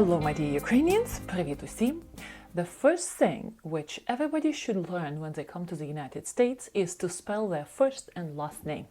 Hello, my dear Ukrainians! Привіт усім! The first thing which everybody should learn when they come to the United States is to spell their first and last name.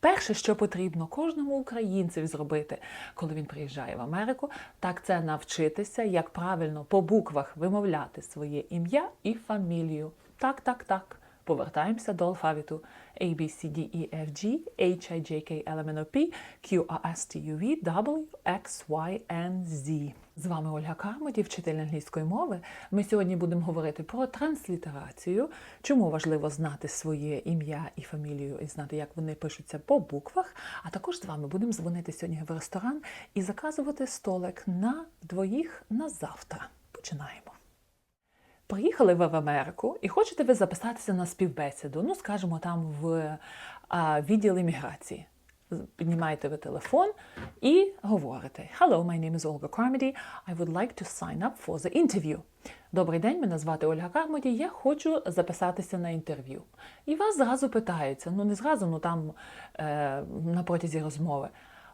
Перше, що потрібно кожному українцеві зробити, коли він приїжджає в Америку, так це навчитися, як правильно по буквах вимовляти своє ім'я і фамілію. Так, так, так. Повертаємося до алфавіту A, B, C, D, E, F, G, H, I, J, K, L, M, N, O, P, Q, R, S, T, U, V, W, X, Y, N, Z. З вами Ольга Кармоді, вчитель англійської мови. Ми сьогодні будемо говорити про транслітерацію, чому важливо знати своє ім'я і фамілію, і знати, як вони пишуться по буквах. А також з вами будемо дзвонити сьогодні в ресторан і заказувати столик на двоїх на завтра. Починаємо. Приїхали ви в Америку і хочете ви записатися на співбесіду, ну, скажімо, там в відділ імміграції. Піднімаєте ви телефон і говорите Hello, my name is Olga Carmody. I would like to sign up for the interview. Добрий день, мене звати Ольга Кармоді, я хочу записатися на інтерв'ю. І вас зразу питаються, ну не зразу, ну там е, на протязі розмови.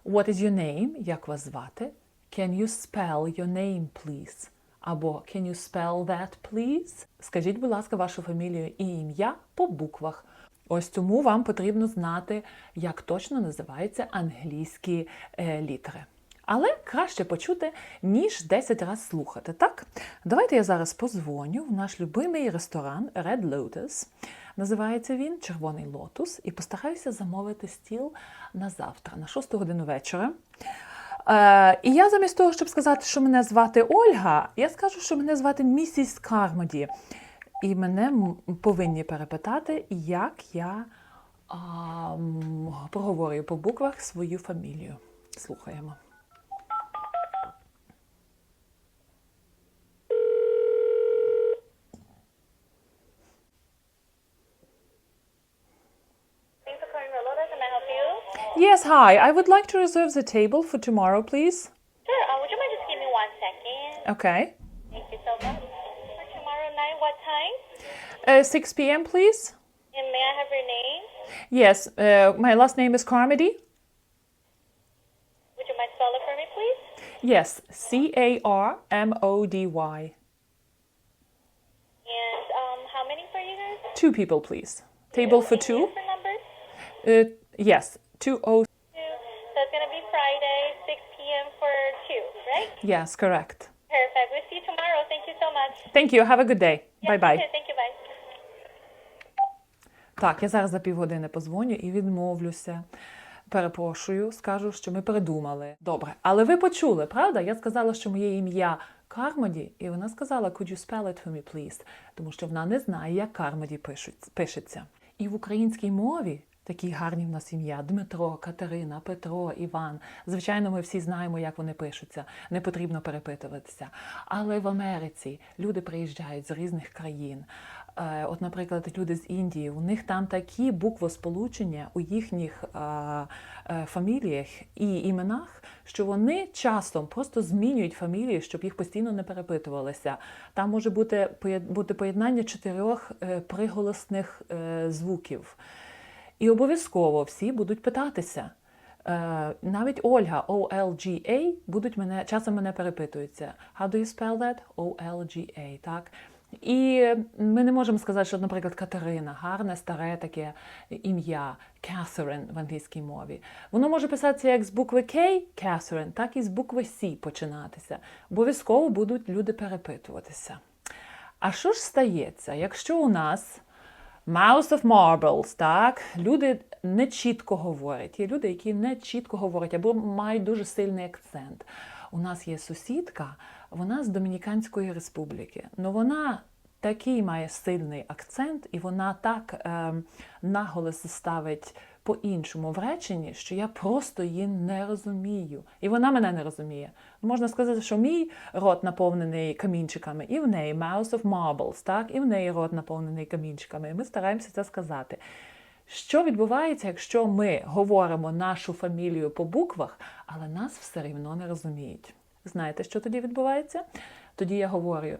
What is your name? Як вас звати? Can you spell your name, please? Або Can you spell that, please? Скажіть, будь ласка, вашу фамілію і ім'я по буквах. Ось тому вам потрібно знати, як точно називаються англійські е, літери. Але краще почути, ніж 10 разів слухати, так? Давайте я зараз позвоню в наш любимий ресторан Red Lotus. Називається він Червоний лотус, і постараюся замовити стіл на завтра, на 6 годину вечора. Е, і я замість того, щоб сказати, що мене звати Ольга, я скажу, що мене звати місіс Кармоді. І мене повинні перепитати, як я а, проговорюю по буквах свою фамілію. Слухаємо. Yes, hi. I would like to reserve the table for tomorrow, please. Sure. Uh, would you mind just give me one second? Okay. Uh, 6 p.m., please. And may I have your name? Yes, uh, my last name is Carmody. Would you mind spell it for me, please? Yes, C A R M O D Y. And um, how many for you guys? Two people, please. Table for two. For numbers? Uh, yes, two oh. Two. So it's gonna be Friday, 6 p.m. for two, right? Yes, correct. Perfect. We'll see you tomorrow. Thank you so much. Thank you. Have a good day. Bye bye. Okay, thank you. Bye. Так, я зараз за півгодини позвоню і відмовлюся. Перепрошую, скажу, що ми передумали. Добре, але ви почули, правда? Я сказала, що моє ім'я Кармоді, і вона сказала, could you spell it for me, please? Тому що вона не знає, як Кармоді пишеться. І в українській мові такі гарні в нас ім'я: Дмитро, Катерина, Петро, Іван. Звичайно, ми всі знаємо, як вони пишуться. Не потрібно перепитуватися. Але в Америці люди приїжджають з різних країн. Е, От, наприклад, люди з Індії, у них там такі буквосполучення у їхніх е, е, фаміліях і іменах, що вони часом просто змінюють фамілії, щоб їх постійно не перепитувалися. Там може бути, бути поєднання чотирьох приголосних звуків. І обов'язково всі будуть питатися. Навіть Ольга O-L-G-A будуть мене часом мене перепитуються. How do you spell that? O-L-G-A, так? І ми не можемо сказати, що, наприклад, Катерина, гарне, старе таке ім'я, Catherine в англійській мові. Воно може писатися як з букви K, Catherine, так і з букви C починатися. Обов'язково будуть люди перепитуватися. А що ж стається, якщо у нас Mouse of Marbles, так, люди не чітко говорять. Є люди, які не чітко говорять або мають дуже сильний акцент. У нас є сусідка, вона з Домініканської республіки. Ну вона такий має сильний акцент, і вона так е, наголос ставить по-іншому в реченні, що я просто її не розумію. І вона мене не розуміє. Можна сказати, що мій рот наповнений камінчиками, і в неї Mouse of Marbles, так, і в неї рот наповнений камінчиками. І ми стараємося це сказати. Що відбувається, якщо ми говоримо нашу фамілію по буквах, але нас все рівно не розуміють? Знаєте, що тоді відбувається? Тоді я говорю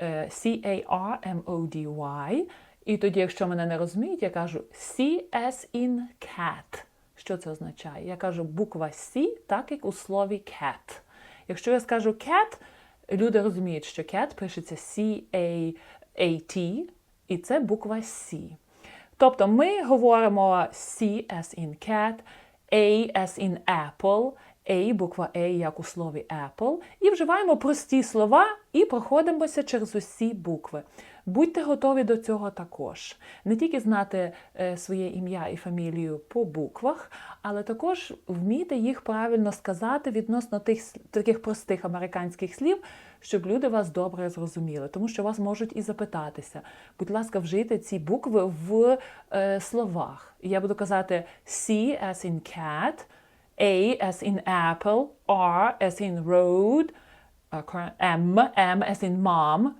C-A-R-M-O-D-Y, і тоді, якщо мене не розуміють, я кажу C-S in cat. Що це означає? Я кажу буква C, так як у слові cat. Якщо я скажу cat, люди розуміють, що cat пишеться C-A-A-T, і це буква C. Тобто ми говоримо C as in cat, A as in apple, A, буква A, як у слові apple, і вживаємо прості слова і проходимося через усі букви. Будьте готові до цього також. Не тільки знати е, своє ім'я і фамілію по буквах, але також вміти їх правильно сказати відносно тих таких простих американських слів, щоб люди вас добре зрозуміли, тому що вас можуть і запитатися. Будь ласка, вжийте ці букви в е, словах. Я буду казати C as in cat, A as in apple, R as in road, uh, cor- M, M as in mom,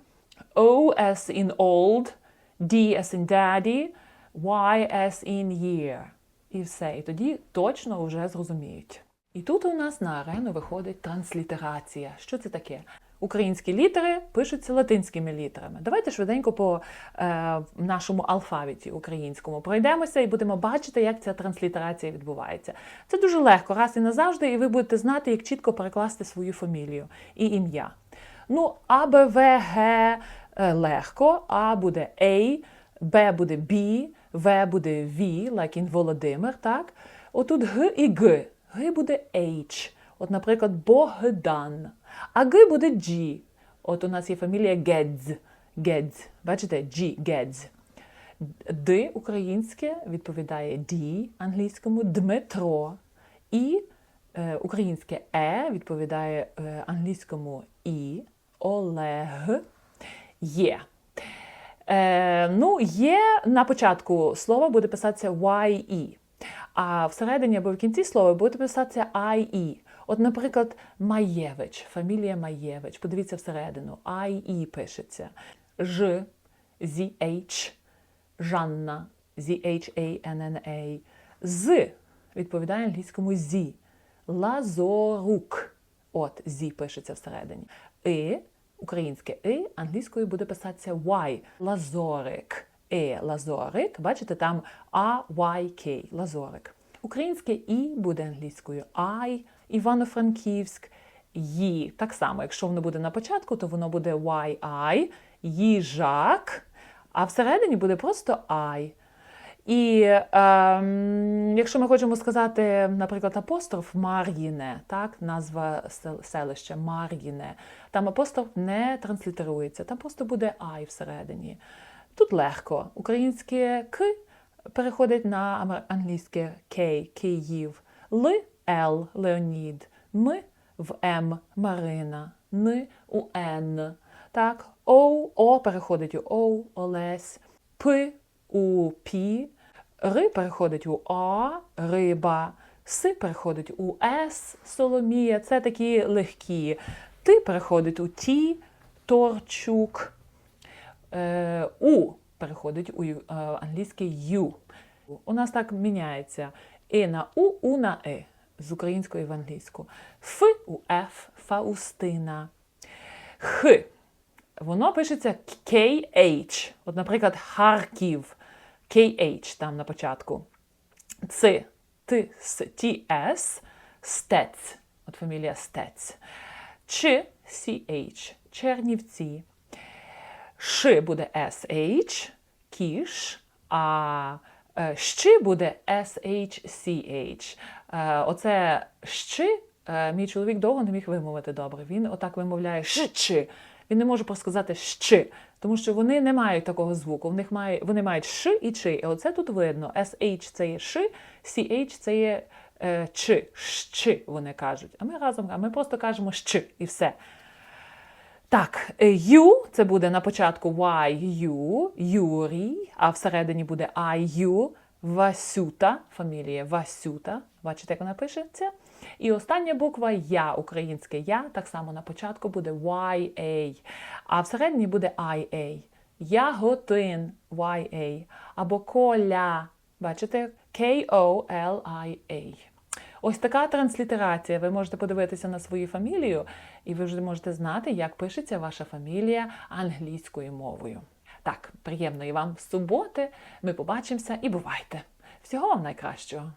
O as in old, D as in daddy, Y as in year. І все. І тоді точно вже зрозуміють. І тут у нас на арену виходить транслітерація. Що це таке? Українські літери пишуться латинськими літерами. Давайте швиденько по е, нашому алфавіті українському пройдемося і будемо бачити, як ця транслітерація відбувається. Це дуже легко, раз і назавжди, і ви будете знати, як чітко перекласти свою фамілію і ім'я. Ну, А, Б, В, Г е, легко, А буде A, Б буде B, В буде V, like in Володимир, так? Отут Г і Г. Г буде H. От, наприклад, Богдан. А Г буде G. От у нас є фамілія Гедз. Гедз. Бачите, G, Гедз. Д українське відповідає Ді англійському Дмитро. І е, українське Е відповідає е, англійському І Олег. Є. Е, ну, є на початку слова буде писатися YE, а всередині або в кінці слова буде писатися IE. От, наприклад, Маєвич, фамілія Маєвич. Подивіться всередину. IE пишеться. Ж, ZH, Жанна, Z-H-A-N-N-A. З відповідає англійському зі. Лазорук. От зі пишеться всередині. І, українське і, англійською буде писатися Y. Лазорик. Е, лазорик. Бачите, там A-Y-K. Лазорик. Українське І буде англійською I, Івано-Франківськ, Ї. Так само, якщо воно буде на початку, то воно буде YI, їжак, а всередині буде просто I. І ем, якщо ми хочемо сказати, наприклад, апостроф Мар'їне, так, назва сел- селища Мар'їне, там апостроф не транслітерується, там просто буде ай всередині. Тут легко. Українське к переходить на англійське кей, Київ, Л Л Леонід, М в М Марина, Н у Н. Так, О, О переходить у О, Олесь, П у Пі, Р переходить у А, риба, С переходить у С, Соломія. Це такі легкі. Т переходить у Ті, Торчук. Е, У переходить у е, англійський ю. У нас так міняється. І на У, У на И з української в англійську. Ф у Ф, Фаустина. Х. Воно пишеться KH. От, наприклад, Харків. KH там на початку. Ц. Т, С, Т, С. Стец. От фамілія Стец. Ч, CH. Чернівці. Ш буде SH, кіш, а е, щ буде SHCH. Е, Оце щ е, мій чоловік довго не міг вимовити добре. Він отак вимовляє щ. Він не може сказати щ, тому що вони не мають такого звуку. В них має, вони мають ш і чи. І оце тут видно. SH це є ш, CH це є е, ч, щ, вони кажуть. А ми разом, а ми просто кажемо щ і все. Так, Ю це буде на початку YU, Юрій, а всередині буде IU, Васюта, фамілія Васюта. Бачите, як вона пишеться? І остання буква Я, українське Я, так само на початку буде YA, а всередині буде IA. Яготин, YA, або Коля, бачите, K-O-L-I-A. Ось така транслітерація. Ви можете подивитися на свою фамілію, і ви вже можете знати, як пишеться ваша фамілія англійською мовою. Так, приємної вам суботи. Ми побачимося і бувайте! Всього вам найкращого!